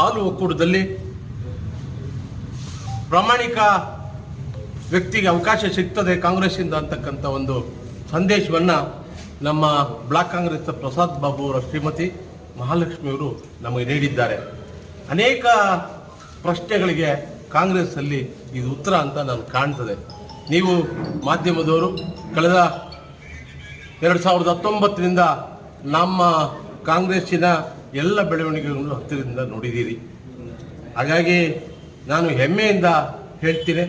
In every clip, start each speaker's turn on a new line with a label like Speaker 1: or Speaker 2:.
Speaker 1: ಹಾಲು ಒಕ್ಕೂಟದಲ್ಲಿ ಪ್ರಾಮಾಣಿಕ ವ್ಯಕ್ತಿಗೆ ಅವಕಾಶ ಸಿಗ್ತದೆ ಕಾಂಗ್ರೆಸ್ಸಿಂದ ಅಂತಕ್ಕಂಥ ಒಂದು ಸಂದೇಶವನ್ನು ನಮ್ಮ ಬ್ಲಾಕ್ ಕಾಂಗ್ರೆಸ್ ಪ್ರಸಾದ್ ಬಾಬು ಅವರ ಶ್ರೀಮತಿ ಮಹಾಲಕ್ಷ್ಮಿಯವರು ನಮಗೆ ನೀಡಿದ್ದಾರೆ. ಅನೇಕ ಪ್ರಶ್ನೆಗಳಿಗೆ ಕಾಂಗ್ರೆಸ್ಸಲ್ಲಿ ಇದು ಉತ್ತರ ಅಂತ ನಾನು ಕಾಣ್ತದೆ. ನೀವು ಮಾಧ್ಯಮದವರು ಕಳೆದ ಎರಡು ಸಾವಿರದ ಹತ್ತೊಂಬತ್ತರಿಂದ ನಮ್ಮ ಕಾಂಗ್ರೆಸ್ಸಿನ ಎಲ್ಲ ಬೆಳವಣಿಗೆಗಳನ್ನು ಹತ್ತಿರದಿಂದ ನೋಡಿದ್ದೀರಿ. ಹಾಗಾಗಿ ನಾನು ಹೆಮ್ಮೆಯಿಂದ ಹೇಳ್ತೀನಿ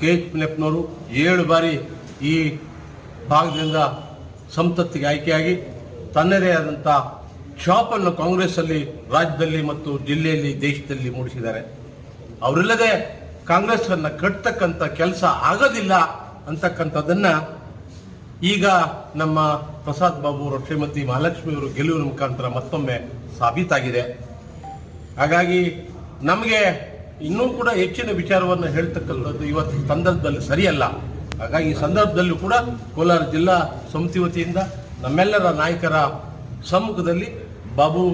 Speaker 1: ಕೆ ಎಚ್ ಪಿನಪ್ಪನವರು ಏಳು ಬಾರಿ ಈ ಭಾಗದಿಂದ ಸಂಸತ್ತಿಗೆ ಆಯ್ಕೆಯಾಗಿ ತನ್ನದೇ ಆದಂಥ ಶಾಪನ್ನು ಕಾಂಗ್ರೆಸ್ಸಲ್ಲಿ, ರಾಜ್ಯದಲ್ಲಿ ಮತ್ತು ಜಿಲ್ಲೆಯಲ್ಲಿ, ದೇಶದಲ್ಲಿ ಮೂಡಿಸಿದ್ದಾರೆ. ಅವರಿಲ್ಲದೆ ಕಾಂಗ್ರೆಸ್ ಅನ್ನ ಕಟ್ತಕ್ಕಂಥ ಕೆಲಸ ಆಗೋದಿಲ್ಲ ಅಂತಕ್ಕಂಥದ್ದನ್ನ ಈಗ ನಮ್ಮ ಪ್ರಸಾದ್ ಬಾಬು ಅವರು ಶ್ರೀಮತಿ ಮಹಾಲಕ್ಷ್ಮಿ ಅವರು ಗೆಲುವಿನ ಮುಖಾಂತರ ಮತ್ತೊಮ್ಮೆ ಸಾಬೀತಾಗಿದೆ. ಹಾಗಾಗಿ ನಮಗೆ ಇನ್ನೂ ಕೂಡ ಹೆಚ್ಚಿನ ವಿಚಾರವನ್ನು ಹೇಳ್ತಕ್ಕಂಥದ್ದು ಇವತ್ತು ಸಂದರ್ಭದಲ್ಲಿ ಸರಿಯಲ್ಲ. ಹಾಗಾಗಿ ಈ ಸಂದರ್ಭದಲ್ಲೂ ಕೂಡ ಕೋಲಾರ ಜಿಲ್ಲಾ ಸಮಿತಿ ವತಿಯಿಂದ ನಮ್ಮೆಲ್ಲರ ನಾಯಕರ ಸಮ್ಮುಖದಲ್ಲಿ ಬಾಬು,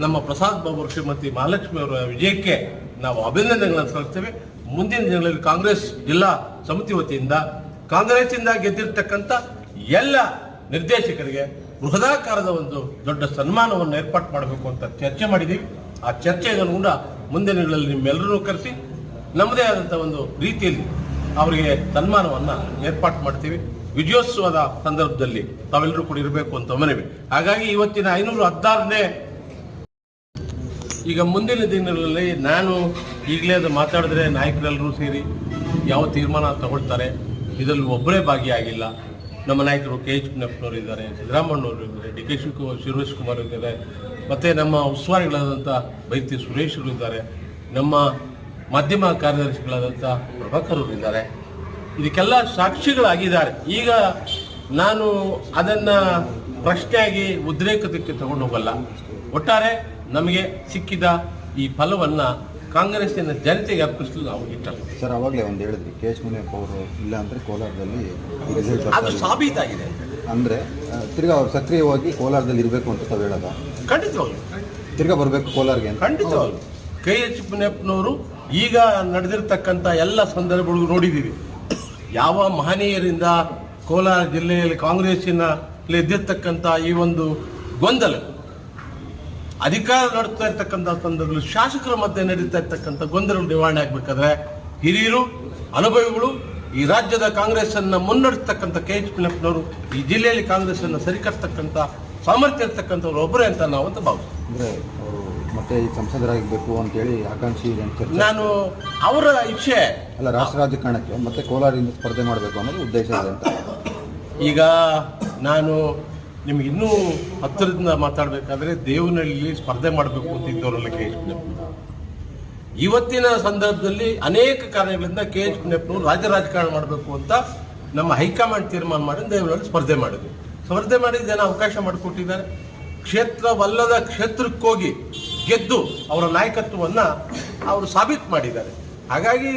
Speaker 1: ನಮ್ಮ ಪ್ರಸಾದ್ ಬಾಬು ಶ್ರೀಮತಿ ಮಹಾಲಕ್ಷ್ಮಿ ಅವರ ವಿಜಯಕ್ಕೆ ನಾವು ಅಭಿನಂದನೆಗಳನ್ನು ಸಲ್ಲಿಸ್ತೇವೆ. ಮುಂದಿನ ದಿನಗಳಲ್ಲಿ ಕಾಂಗ್ರೆಸ್ ಜಿಲ್ಲಾ ಸಮಿತಿ ವತಿಯಿಂದ ಕಾಂಗ್ರೆಸ್ಸಿಂದ ಗೆದ್ದಿರ್ತಕ್ಕಂಥ ಎಲ್ಲ ನಿರ್ದೇಶಕರಿಗೆ ಬೃಹದಾಕಾರದ ಒಂದು ದೊಡ್ಡ ಸನ್ಮಾನವನ್ನು ಏರ್ಪಾಟ್ ಮಾಡಬೇಕು ಅಂತ ಚರ್ಚೆ ಮಾಡಿದ್ದೀವಿ ಆ ಚರ್ಚೆಯನ್ನು ಕೂಡ ಮುಂದಿನ ದಿನಗಳಲ್ಲಿ ನಿಮ್ಮೆಲ್ಲರೂ ಕರೆಸಿ, ನಮ್ಮದೇ ಆದಂಥ ಒಂದು ರೀತಿಯಲ್ಲಿ ಅವರಿಗೆ ಸನ್ಮಾನವನ್ನು ಏರ್ಪಾಟ್ ಮಾಡ್ತೀವಿ. ವಿಜಯೋತ್ಸವದ ಸಂದರ್ಭದಲ್ಲಿ ತಾವೆಲ್ಲರೂ ಕೂಡ ಇರಬೇಕು ಅಂತ ಮನವಿ. ಹಾಗಾಗಿ ಇವತ್ತಿನ ಐನೂರ ಹದಿನಾರನೇ ಈಗ ಮುಂದಿನ ದಿನಗಳಲ್ಲಿ ನಾನು ಈಗಲೇ ಅದು ಮಾತಾಡಿದ್ರೆ ನಾಯಕರೆಲ್ಲರೂ ಸೇರಿ ಯಾವ ತೀರ್ಮಾನ ತಗೊಳ್ತಾರೆ ಇದರಲ್ಲಿ ಒಬ್ಬರೇ ಭಾಗಿಯಾಗಿಲ್ಲ. ನಮ್ಮ ನಾಯಕರು ಕೆ ಎಚ್ ಪುನಪ್ಪನವರು ಇದ್ದಾರೆ ಸಿದ್ದರಾಮಣ್ಣವರು ಇದ್ದಾರೆ, ಡಿ ಕೆ ಶಿವಕುಮಾರ್ ಕುಮಾರ್ ಇದ್ದಾರೆ, ಮತ್ತು ನಮ್ಮ ಉಸ್ತುವಾರಿಗಳಾದಂಥ ಬೈತಿ ಸುರೇಶ್ರು ಇದ್ದಾರೆ, ನಮ್ಮ ಮಾಧ್ಯಮ ಕಾರ್ಯದರ್ಶಿಗಳಾದಂಥ ಪ್ರಭಾಕರ್ ಅವರು ಇದ್ದಾರೆ. ಇದಕ್ಕೆಲ್ಲ ಸಾಕ್ಷಿಗಳಾಗಿದ್ದಾರೆ. ಈಗ ನಾನು ಅದನ್ನು ಪ್ರಶ್ನೆಯಾಗಿ ಉದ್ರೇಕದಕ್ಕೆ ತಗೊಂಡು ಹೋಗಲ್ಲ ಒಟ್ಟಾರೆ ನಮಗೆ ಸಿಕ್ಕಿದ ಈ ಫಲವನ್ನು ಕಾಂಗ್ರೆಸ್ಸಿನ ಜನತೆಗೆ ಅರ್ಪಿಸಲು ನಾವು ಇಟ್ಟಲ್ಲ.
Speaker 2: ಸರ್ ಅವಾಗಲೇ ಒಂದು ಹೇಳಿದ್ರಿ ಕೆ ಎಚ್ ಮುನಿಯಪ್ಪ ಅವರು ಇಲ್ಲ ಅಂದರೆ ಕೋಲಾರದಲ್ಲಿ ರಿಸಲ್ಟ್
Speaker 1: ಅದು ಸಾಬೀತಾಗಿದೆ
Speaker 2: ಅಂದರೆ ತಿರ್ಗಾ ಅವ್ರು ಸಕ್ರಿಯವಾಗಿ ಕೋಲಾರದಲ್ಲಿ ಇರಬೇಕು ಅಂತ ತಾವು ಹೇಳೋದ?
Speaker 1: ಖಂಡಿತವಾಗ್ಲು.
Speaker 2: ತಿರ್ಗಾ ಬರಬೇಕು ಕೋಲಾರಿಗೆ ಅಂತ?
Speaker 1: ಖಂಡಿತವಾಗ್ಲು. ಕೆ ಎಚ್ ಮುನಿಯಪ್ಪನವರು ಈಗ ನಡೆದಿರ್ತಕ್ಕಂಥ ಎಲ್ಲ ಸಂದರ್ಭಗಳು ನೋಡಿದ್ದೀವಿ. ಯಾವ ಮಹನೀಯರಿಂದ ಕೋಲಾರ ಜಿಲ್ಲೆಯಲ್ಲಿ ಕಾಂಗ್ರೆಸ್ಸಿನ ಎದ್ದಿರ್ತಕ್ಕಂಥ ಈ ಒಂದು ಗೊಂದಲ ಅಧಿಕಾರ ನಡೆಸ್ತಾ ಇರ್ತಕ್ಕಂಥ ಸಂದರ್ಭದಲ್ಲಿ ಶಾಸಕರ ಮಧ್ಯೆ ನಡೀತಾ ಇರ್ತಕ್ಕಂಥ ಗೊಂದಲ ನಿವಾರಣೆ ಆಗ್ಬೇಕಾದ್ರೆ ಹಿರಿಯರು ಅನುಭವಿಗಳು ಈ ರಾಜ್ಯದ ಕಾಂಗ್ರೆಸ್ ಅನ್ನ ಮುನ್ನಡೆಸ್ತಕ್ಕಂಥ ಕೆ ಎಚ್ ಪಿನಪ್ಪನವರು ಈ ಜಿಲ್ಲೆಯಲ್ಲಿ ಕಾಂಗ್ರೆಸ್ ಅನ್ನ ಸರಿಕಟ್ತಕ್ಕಂಥ ಸಾಮರ್ಥ್ಯ ಇರ್ತಕ್ಕಂಥವ್ರು ಒಬ್ಬರೇ ಅಂತ ನಾವು ಅಂತ ಭಾವಿಸ್ತೀವಿ.
Speaker 2: ಅಂದರೆ ಅವರು ಮತ್ತೆ ಈ ಸಂಸದರಾಗಬೇಕು ಅಂತೇಳಿ ಆಕಾಂಕ್ಷಿ
Speaker 1: ನಾನು ಅವರ ಇಚ್ಛೆ.
Speaker 2: ಅಲ್ಲ ರಾಷ್ಟ್ರ ರಾಜಕಾರಣಕ್ಕೆ ಮತ್ತೆ ಕೋಲಾರಿಂದ ಸ್ಪರ್ಧೆ ಮಾಡಬೇಕು ಅನ್ನೋದು ಉದ್ದೇಶ ಇದೆ ಅಂತ.
Speaker 1: ಈಗ ನಾನು ನಿಮ್ಗೆ ಇನ್ನೂ ಹತ್ತಿರದಿಂದ ಮಾತಾಡಬೇಕಾದ್ರೆ ದೇವನಹಳ್ಳಿ ಸ್ಪರ್ಧೆ ಮಾಡಬೇಕು ಅಂತ ಇದ್ದವರಲ್ಲ ಕೆ. ಎಚ್. ಇವತ್ತಿನ ಸಂದರ್ಭದಲ್ಲಿ ಅನೇಕ ಕಾರಣಗಳಿಂದ ಕೆ. ಎಚ್. ಪುಣ್ಯಪ್ಪನವರು ರಾಜ್ಯ ರಾಜಕಾರಣ ಮಾಡಬೇಕು ಅಂತ ನಮ್ಮ ಹೈಕಮಾಂಡ್ ತೀರ್ಮಾನ ಮಾಡಿ ದೇವನಹಳ್ಳಿ ಸ್ಪರ್ಧೆ ಮಾಡಿದ್ವಿ ಸ್ಪರ್ಧೆ ಮಾಡಿದ ಜನ ಅವಕಾಶ ಮಾಡಿಕೊಟ್ಟಿದ್ದಾರೆ. ಕ್ಷೇತ್ರವಲ್ಲದ ಕ್ಷೇತ್ರಕ್ಕೋಗಿ ಗೆದ್ದು ಅವರ ನಾಯಕತ್ವವನ್ನು ಅವರು ಸಾಬೀತು ಮಾಡಿದ್ದಾರೆ. ಹಾಗಾಗಿ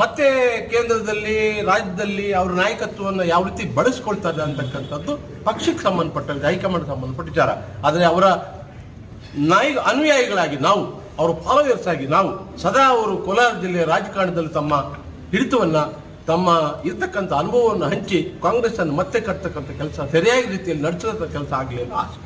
Speaker 1: ಮತ್ತೆ ಕೇಂದ್ರದಲ್ಲಿ, ರಾಜ್ಯದಲ್ಲಿ ಅವರ ನಾಯಕತ್ವವನ್ನು ಯಾವ ರೀತಿ ಬಳಸ್ಕೊಳ್ತಾರೆ ಅಂತಕ್ಕಂಥದ್ದು ಪಕ್ಷಕ್ಕೆ ಸಂಬಂಧಪಟ್ಟ ಹೈಕಮಾಂಡ್ ಸಂಬಂಧಪಟ್ಟ ವಿಚಾರ. ಆದರೆ ಅವರ ನಾಯಿ, ಅನುಯಾಯಿಗಳಾಗಿ ನಾವು, ಅವರ ಫಾಲೋವರ್ಸ್ ಆಗಿ ನಾವು, ಸದಾ ಅವರು ಕೋಲಾರ ಜಿಲ್ಲೆಯ ರಾಜಕಾರಣದಲ್ಲಿ ತಮ್ಮ ಹಿಡಿತವನ್ನು, ತಮ್ಮ ಇರ್ತಕ್ಕಂಥ ಅನುಭವವನ್ನು ಹಂಚಿ ಕಾಂಗ್ರೆಸ್ ಅನ್ನು ಮತ್ತೆ ಕಟ್ತಕ್ಕಂಥ ಕೆಲಸ ಸರಿಯಾದ ರೀತಿಯಲ್ಲಿ ನಡೆಸಿದಂಥ ಕೆಲಸ ಆಗಲಿ ಅನ್ನೋ ಆಸೆ.